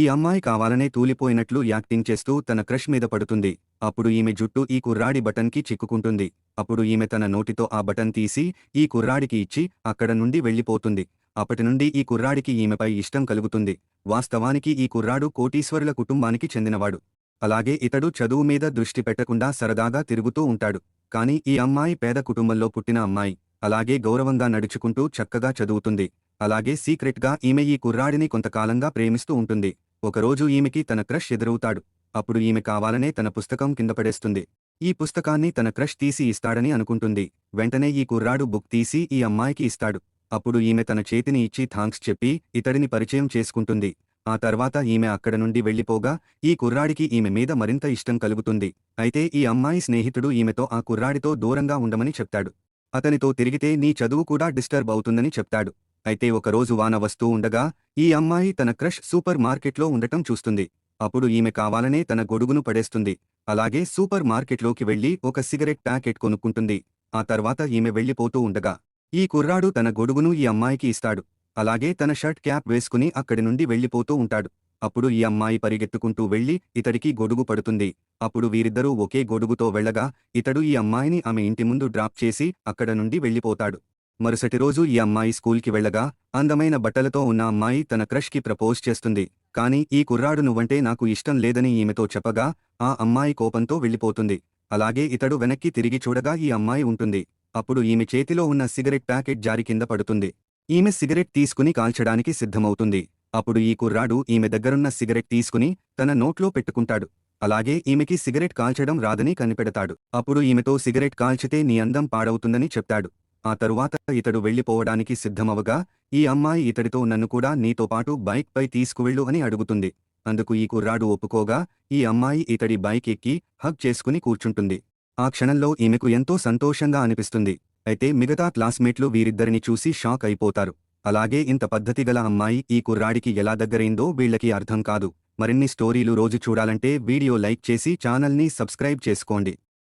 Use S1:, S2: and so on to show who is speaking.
S1: ఈ అమ్మాయి కావాలనే తూలిపోయినట్లు యాక్టింగ్ చేస్తూ తన క్రష్ మీద పడుతుంది. అప్పుడు ఈమె జుట్టు ఈ కుర్రాడి బటన్కి చిక్కుకుంటుంది. అప్పుడు ఈమె తన నోటితో ఆ బటన్ తీసి ఈ కుర్రాడికి ఇచ్చి అక్కడ నుండి వెళ్ళిపోతుంది. అప్పటి నుండి ఈ కుర్రాడికి ఈమెపై ఇష్టం కలుగుతుంది. వాస్తవానికి ఈ కుర్రాడు కోటీశ్వరుల కుటుంబానికి చెందినవాడు. అలాగే ఇతడు చదువు మీద దృష్టి పెట్టకుండా సరదాగా తిరుగుతూ ఉంటాడు. కాని ఈ అమ్మాయి పేద కుటుంబంలో పుట్టిన అమ్మాయి. అలాగే గౌరవంగా నడుచుకుంటూ చక్కగా చదువుతుంది. అలాగే సీక్రెట్గా ఈమె ఈ కుర్రాడిని కొంతకాలంగా ప్రేమిస్తూ ఉంటుంది. ఒకరోజు ఈమెకి తన క్రష్ ఎదురవుతాడు. అప్పుడు ఈమె కావాలనే తన పుస్తకం కింద పడేస్తుంది. ఈ పుస్తకాన్ని తన క్రష్ తీసి ఇస్తాడని అనుకుంటుంది. వెంటనే ఈ కుర్రాడు బుక్ తీసి ఈ అమ్మాయికి ఇస్తాడు. అప్పుడు ఈమె తన చేతిని ఇచ్చి థాంక్స్ చెప్పి ఇతడిని పరిచయం చేసుకుంటుంది. ఆ తర్వాత ఈమె అక్కడ నుండి వెళ్ళిపోగా ఈ కుర్రాడికి ఈమె మీద మరింత ఇష్టం కలుగుతుంది. అయితే ఈ అమ్మాయి స్నేహితుడు ఈమెతో ఆ కుర్రాడితో దూరంగా ఉండమని చెప్తాడు. అతనితో తిరిగితే నీ చదువు కూడా డిస్టర్బ్ అవుతుందని చెప్తాడు. అయితే ఒకరోజు వాన వస్తూ ఉండగా ఈ అమ్మాయి తన క్రష్ సూపర్ మార్కెట్లో ఉండటం చూస్తుంది. అప్పుడు ఈమె కావాలనే తన గొడుగును పడేస్తుంది. అలాగే సూపర్ మార్కెట్లోకి వెళ్ళి ఒక సిగరెట్ ప్యాకెట్ కొనుక్కుంటుంది. ఆ తర్వాత ఈమె వెళ్ళిపోతూ ఉండగా ఈ కుర్రాడు తన గొడుగును ఈ అమ్మాయికి ఇస్తాడు. అలాగే తన షర్ట్ క్యాప్ వేసుకుని అక్కడి నుండి వెళ్ళిపోతూ ఉంటాడు. అప్పుడు ఈ అమ్మాయి పరిగెత్తుకుంటూ వెళ్ళి ఇతడికి గొడుగు పడుతుంది. అప్పుడు వీరిద్దరూ ఒకే గొడుగుతో వెళ్ళగా ఇతడు ఈ అమ్మాయిని ఆమె ఇంటి ముందు డ్రాప్ చేసి అక్కడ నుండి వెళ్ళిపోతాడు మరుసటి రోజు ఈ అమ్మాయి స్కూల్కి వెళ్ళగా అందమైన బట్టలతో ఉన్న అమ్మాయి తన క్రష్కి ప్రపోజ్ చేస్తుంది. కాని ఈ కుర్రాడు నువ్వంటే నాకు ఇష్టం లేదని ఈమెతో చెప్పగా ఆ అమ్మాయి కోపంతో వెళ్ళిపోతుంది. అలాగే ఇతడు వెనక్కి తిరిగి చూడగా ఈ అమ్మాయి ఉంటుంది. అప్పుడు ఈమె చేతిలో ఉన్న సిగరెట్ ప్యాకెట్ జారి కింద పడుతుంది. ఈమె సిగరెట్ తీసుకుని కాల్చడానికి సిద్ధమవుతుంది. అప్పుడు ఈ కుర్రాడు ఈమె దగ్గరున్న సిగరెట్ తీసుకుని తన నోట్లో పెట్టుకుంటాడు. అలాగే ఈమెకి సిగరెట్ కాల్చడం రాదని కనిపెడతాడు. అప్పుడు ఈమెతో సిగరెట్ కాల్చితే నీ అందం పాడవుతుందని చెప్తాడు. ఆ తరువాత ఇతడు వెళ్ళిపోవడానికి సిద్ధమవగా ఈ అమ్మాయి ఇతడితో నన్ను కూడా నీతో పాటు బైక్పై తీసుకువెళ్ళు అని అడుగుతుంది. అందుకు ఈ కుర్రాడు ఒప్పుకోగా ఈ అమ్మాయి ఇతడి బైక్ ఎక్కి హగ్ చేసుకుని కూర్చుంటుంది. ఆ క్షణంలో ఈమెకు ఎంతో సంతోషంగా అనిపిస్తుంది. అయితే మిగతా క్లాస్మేట్లు వీరిద్దరిని చూసి షాక్ అయిపోతారు. అలాగే ఇంత పద్ధతిగల అమ్మాయి ఈ కుర్రాడికి ఎలా దగ్గరైందో వీళ్ళకి అర్థం కాదు. మరిన్ని స్టోరీలు రోజు చూడాలంటే వీడియో లైక్ చేసి ఛానల్ని సబ్స్క్రైబ్ చేసుకోండి.